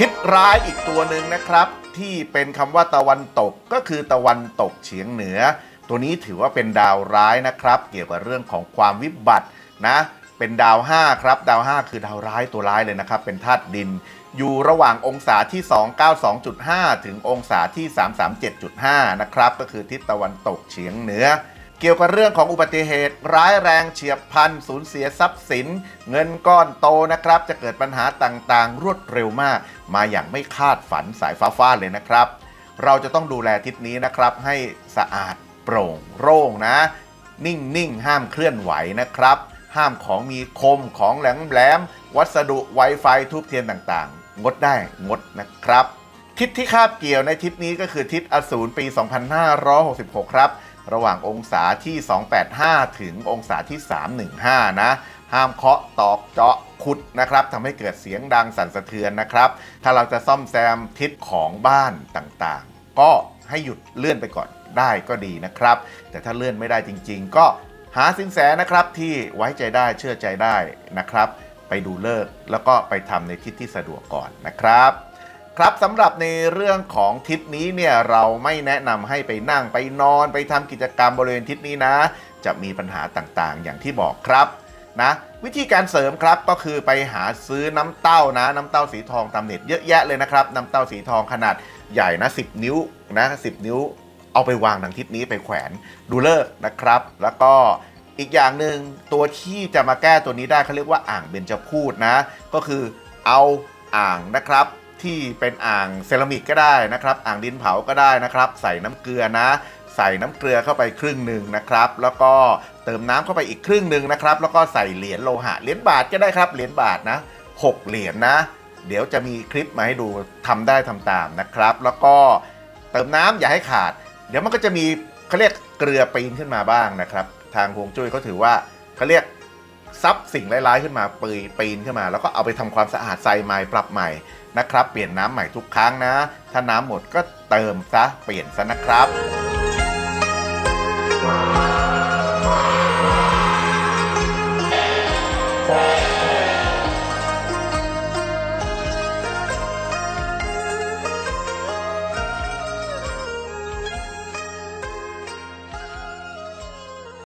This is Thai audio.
ทิศร้ายอีกตัวหนึ่งนะครับ ที่เป็นคำว่าตะวันตกก็คือตะวันตกเฉียงเหนือ ตัวนี้ถือว่าเป็นดาวร้ายนะครับ เกี่ยวกับเรื่องของความวิบัตินะเป็นดาว 5 ครับ ดาว 5 คือดาวร้ายตัวร้ายเลยนะครับ เป็นธาตุดิน อยู่ระหว่างองศาที่ 292.5 ถึงองศาที่ 337.5 นะครับ ก็คือทิศตะวันตกเฉียงเหนือ เกี่ยวกับเรื่องของอุบัติเหตุ ร้ายแรงเฉียบพลันสูญเสียทรัพย์สิน เงินก้อนโตนะครับ จะเกิดปัญหาต่างๆ รวดเร็วมาก มาอย่างไม่คาดฝันสายฟ้าฟาดเลยนะครับ เราจะต้องดูแลทิศนี้นะครับ ให้สะอาดโปร่งโล่งนะ นิ่งๆห้ามเคลื่อนไหวนะครับ ห้ามของมีคมของแหลมแหลมวัสดุ Wi-Fi ทูบเทียนต่างๆ งดได้งดนะครับ ทิศที่คาบเกี่ยวในทิศนี้ก็คือทิศอสูรปี 2566 ครับ ระหว่างองศาที่ 285 ถึงองศาที่ 315 นะ ห้ามเคาะตอกเจาะขุดนะครับทำให้เกิดเสียงดังสั่นสะเทือนนะครับ ถ้าเราจะซ่อมแซมทิศของบ้านต่างๆ ก็ให้หยุดเลื่อนไปก่อนได้ก็ดีนะครับ แต่ถ้าเลื่อนไม่ได้จริง ๆ ก็หาสินแสนะครับที่ไว้ใจได้เชื่อใจได้นะครับ ไปดูเลิกแล้วก็ไปทำในทิศที่สะดวกก่อนนะครับ ครับสำหรับในเรื่องของทิศนี้เนี่ยเราไม่แนะนำให้ไปนั่งไปนอนไปทำกิจกรรมบริเวณทิศนี้นะ จะมีปัญหาต่างๆ อย่างที่บอกครับนะวิธีการเสริมครับก็คือไปหาซื้อน้ำเต้านะน้ำเต้าสีทองตามเน็ตเยอะแยะเลยนะครับน้ำเต้าสีทองขนาดใหญ่นะ10 นิ้วนะ10 นิ้ว เอาไปวางทางทิศนี้ไปแขวนดูเลิกษ์นะครับ แล้วก็อีกอย่างหนึ่งตัวที่จะมาแก้ตัวนี้ได้เขาเรียกว่าอ่างเบญจพูดนะ ก็คือเอาอ่างนะครับ ที่เป็นอ่างเซรามิกก็ได้นะครับ อ่างดินเผาก็ได้นะครับ ใส่น้ำเกลือนะ ใส่น้ำเกลือเข้าไปครึ่งหนึ่งนะครับ แล้วก็เติมน้ำเข้าไปอีกครึ่งหนึ่งนะครับ แล้วก็ใส่เหรียญโลหะ เหรียญบาทก็ได้ครับ เหรียญบาทนะหกเหรียญนะ เดี๋ยวจะมีคลิปมาให้ดูทำได้ทำตามนะครับ แล้วก็เติมน้ำอย่าให้ขาด เดี๋ยวมันก็จะมีเขาเรียกเกลือปีนขึ้นมาบ้างนะครับ ทางฮวงจุ้ยเขาถือว่าเขาเรียก ซับสิ่งร้ายๆขึ้นมาปีปีนขึ้นมา แล้วก็เอาไปทำความสะอาดใส่ใหม่ปรับใหม่นะครับ เปลี่ยนน้ำใหม่ทุกครั้งนะ ถ้าน้ำหมดก็เติมซะเปลี่ยนซะนะครับ